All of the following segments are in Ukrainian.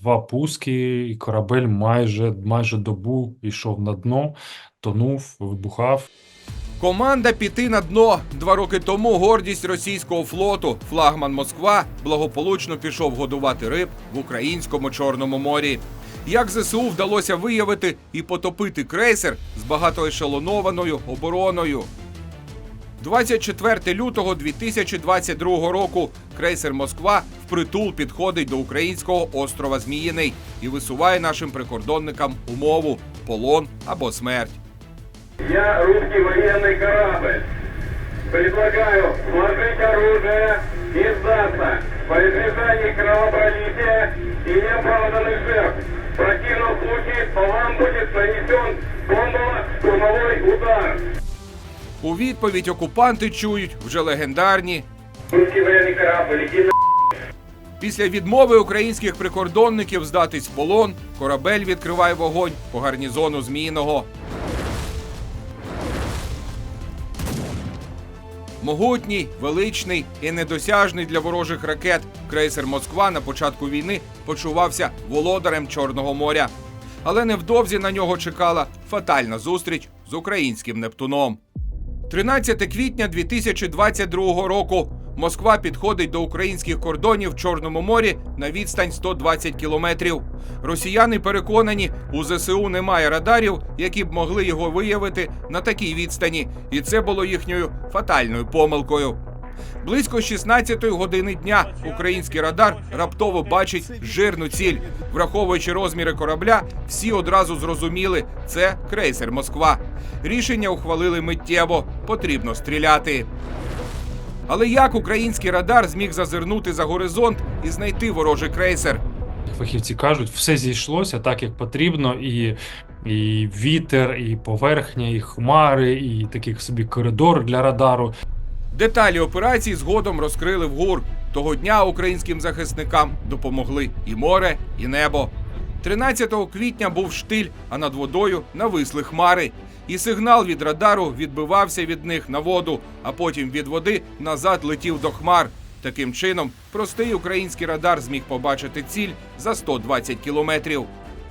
два пуски, і корабель майже, майже добу йшов на дно, тонув, вибухав. Команда піти на дно. Два роки тому гордість російського флоту, флагман Москва, благополучно пішов годувати риб в українському Чорному морі. Як ЗСУ вдалося виявити і потопити крейсер з багатоешелонованою обороною. 24 лютого 2022 року крейсер Москва впритул підходить до українського острова Зміїний і висуває нашим прикордонникам умову полон або смерть. Я русский военный корабль. Предлагаю сложить оружие и сдаться по избежанию кровопролития и неоправданных жертв. В противном случае по вам будет нанесен бомбово-штурмовой удар. У відповідь окупанти чують вже легендарні. Русский военный корабль, иди на Після відмови українських прикордонників здатись в полон, корабель відкриває вогонь по гарнізону Зміїного. Могутній, величний і недосяжний для ворожих ракет крейсер Москва на початку війни почувався володарем Чорного моря. Але невдовзі на нього чекала фатальна зустріч з українським Нептуном. 13 квітня 2022 року Москва підходить до українських кордонів в Чорному морі на відстань 120 кілометрів. Росіяни переконані, у ЗСУ немає радарів, які б могли його виявити на такій відстані, і це було їхньою фатальною помилкою. Близько 16-ї години дня український радар раптово бачить жирну ціль. Враховуючи розміри корабля, всі одразу зрозуміли, це крейсер Москва. Рішення ухвалили миттєво, потрібно стріляти. Але як український радар зміг зазирнути за горизонт і знайти ворожий крейсер? Фахівці кажуть, все зійшлося так, як потрібно, і, і вітер, і поверхня, і хмари, і такий собі коридор для радару. Деталі операції згодом розкрили в ГУР. Того дня українським захисникам допомогли і море, і небо. 13 квітня був штиль, а над водою нависли хмари. І сигнал від радару відбивався від них на воду, а потім від води назад летів до хмар. Таким чином, простий український радар зміг побачити ціль за 120 кілометрів.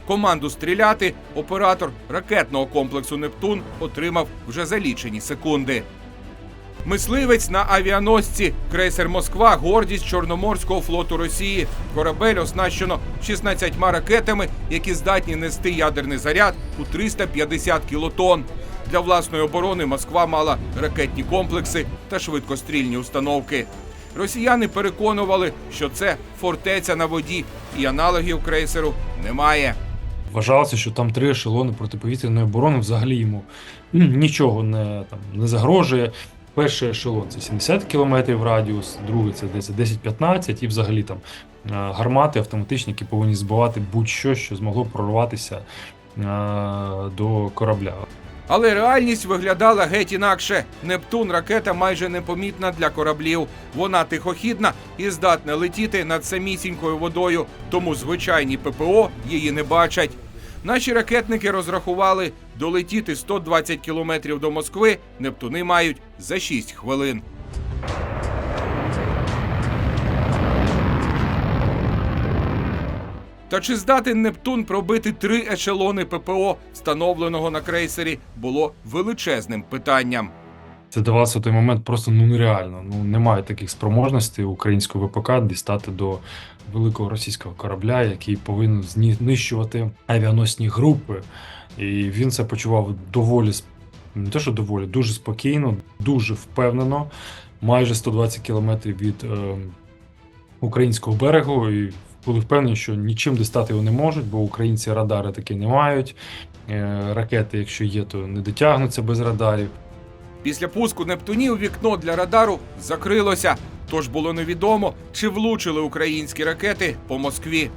Команду стріляти оператор ракетного комплексу Нептун отримав вже за лічені секунди. Мисливець на авіаносці, крейсер Москва, гордість Чорноморського флоту Росії. Корабель оснащено 16 ракетами, які здатні нести ядерний заряд у 350 кілотон. Для власної оборони Москва мала ракетні комплекси та швидкострільні установки. Росіяни переконували, що це фортеця на воді, і аналогів крейсеру немає. Вважалося, що там три ешелони протиповітряної оборони взагалі йому нічого не, там, не загрожує. Перший ешелон це 70 км радіус, другий це десь 10-15, і взагалі там е, гармати автоматичні, які повинні збивати будь-що, що змогло прорватися е, до корабля. Але реальність виглядала геть інакше. Нептун ракета майже непомітна для кораблів. Вона тихохідна і здатна летіти над самісінькою водою, тому звичайні ППО її не бачать. Наші ракетники розрахували долетіти 120 кілометрів до Москви. Нептуни мають за 6 хвилин. Та чи здатен Нептун пробити три ешелони ППО, встановленого на крейсері, було величезним питанням. Це давалося в той момент просто ну нереально. Ну немає таких спроможностей українського ВПК дістати до великого російського корабля, який повинен знищувати авіаносні групи. І він це почував доволі не те, що доволі, дуже спокійно, дуже впевнено, майже 120 кілометрів від е, українського берегу. І були впевнені, що нічим дістати його не можуть, бо українці радари таки не мають. Е, ракети, якщо є, то не дотягнуться без радарів. Після пуску Нептунів вікно для радару закрилося, тож було невідомо, чи влучили українські ракети по Москві.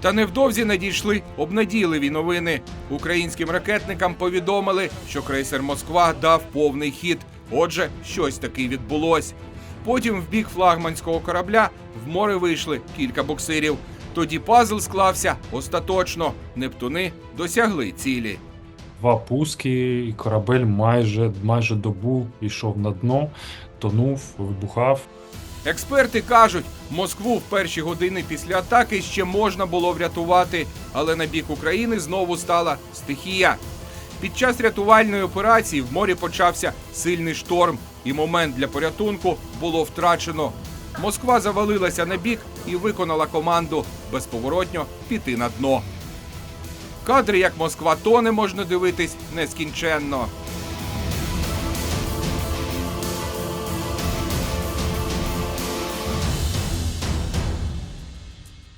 Та невдовзі надійшли обнадійливі новини. Українським ракетникам повідомили, що крейсер Москва дав повний хід. Отже, щось таки відбулось. Потім в бік флагманського корабля в море вийшли кілька буксирів. Тоді пазл склався остаточно. Нептуни досягли цілі. Два пуски, і корабель майже, майже добу йшов на дно, тонув, вибухав. Експерти кажуть, Москву в перші години після атаки ще можна було врятувати, але на бік України знову стала стихія. Під час рятувальної операції в морі почався сильний шторм, і момент для порятунку було втрачено. Москва завалилася на бік і виконала команду безповоротньо піти на дно. Кадри, як Москва тоне, можна дивитись нескінченно.